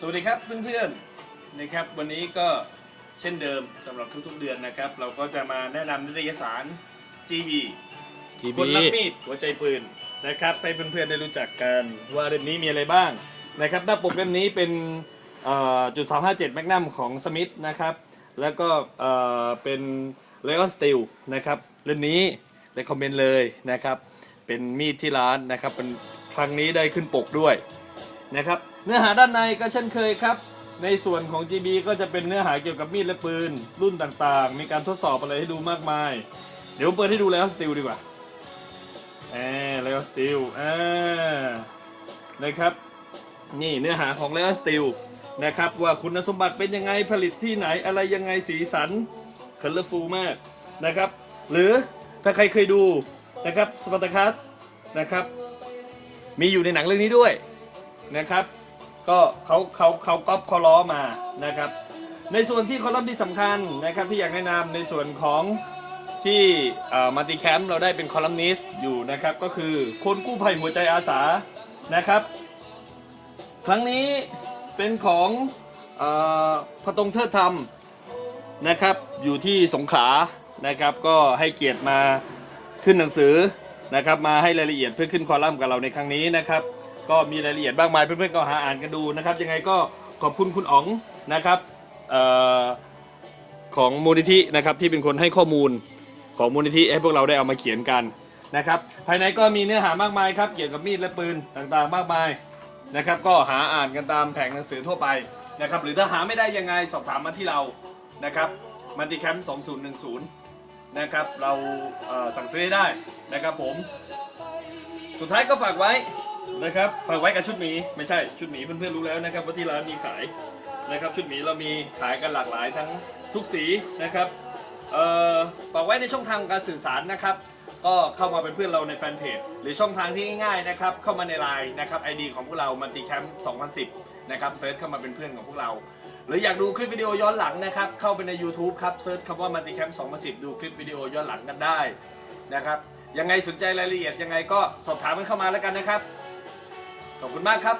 สวัสดีครับเพื่อนๆนะครับ วันนี้ก็เช่นเดิมสำหรับทุกๆเดือนนะครับ เราก็จะมาแนะนำนิตยสาร GB คนรักมีดหัวใจปืนนะครับให้เพื่อนๆได้รู้จักกันว่าเล่มนี้มีอะไรบ้างนะครับหน้าปกเล่มนี้เป็นเอ่อจุด357แมกนัมของสมิธนะครับ แล้วก็เอ่อเป็นเลออนสตีลนะครับเล่มนี้ได้คอมเมนต์เลยนะครับ เป็นมีดที่ร้านนะครับเป็นครั้งนี้ได้ขึ้นปกด้วย นะครับ เนื้อหาด้านในก็เช่นเคยครับ ในส่วนของ GB ก็จะเป็นเนื้อหาเกี่ยวกับมีดและปืน รุ่นต่างๆ มีการทดสอบอะไรให้ดูมากมาย เดี๋ยวเปิดให้ดูแล้วสติลดีกว่าแอแล้วสติลอ่านะครับ นี่เนื้อหาของแล้วสติลนะครับว่าคุณสมบัติเป็นยังไงผลิตที่ไหนอะไรยังไงสีสันคัลเลอร์ฟูมากนะครับ หรือถ้าใครเคยดูนะครับสปาร์ตาคัสนะครับ มีอยู่ในหนังเรื่องนี้ด้วย นะครับ ก็เขาเขาเขาก๊อปเขาล้อมานะครับ ในส่วนที่คอลัมน์ที่สำคัญนะครับที่อยากแนะนำในส่วนของที่มัลติแคมป์เราได้เป็นคอลัมนิสต์อยู่นะครับ ก็คือคนกู้ภัยหัวใจอาสานะครับ ครั้งนี้เป็นของออพระตรงเทิดธรรมนะครับ อยู่ที่สงขลานะครับ ก็ให้เกียรติมาขึ้นหนังสือนะครับ มาให้รายละเอียดเพื่อขึ้นคอลัมน์กับเราในครั้งนี้นะครับ ก็มีรายละเอียดมากมายเพื่อนๆก็หาอ่านกันดูนะครับ ยังไงก็ขอบคุณคุณอ๋องนะครับเออของมูลนิธินะครับที่เป็นคนให้ข้อมูลของมูลนิธิให้พวกเราได้เอามาเขียนกันนะครับ ภายในก็มีเนื้อหามากมายครับเกี่ยวกับมีดและปืนต่างๆ มากมายนะครับ ก็หาอ่านกันตามแผงหนังสือทั่วไปนะครับ หรือถ้าหาไม่ได้ยังไงสอบถามมาที่เรานะครับมันติแคมป์2010 นะครับ เราเสั่งซื้อให้ได้นะครับผม สุดท้ายก็ฝากไว้ นะครับฝากไว้กับชุดหมีไม่ใช่ชุดหมีเพื่อนๆรู้แล้วนะครับว่าที่ร้านมีขายนะครับ ชุดหมีเรามีขายกันหลากหลายทั้งทุกสีนะครับเอ่อฝากไว้ในช่องทางการสื่อสารนะครับ ก็เข้ามาเป็นเพื่อนเราในแฟนเพจหรือช่องทางที่ง่ายๆนะครับเข้ามาในไลน์นะครับไอดีของพวกเรามันติแคมป์2010นะครับเซิร์ชเข้ามาเป็นเพื่อนของพวกเรา หรืออยากดูคลิปวิดีโอย้อนหลังนะครับเข้าไปใน YouTube ครับเซิร์ชคำว่ามันติแคมป์2010 ดูคลิปวิดีโอย้อนหลังกันได้นะครับยังไงสนใจรายละเอียดยังไงก็สอบถามกันเข้ามาแล้วกันนะครับ ขอบคุณมากครับ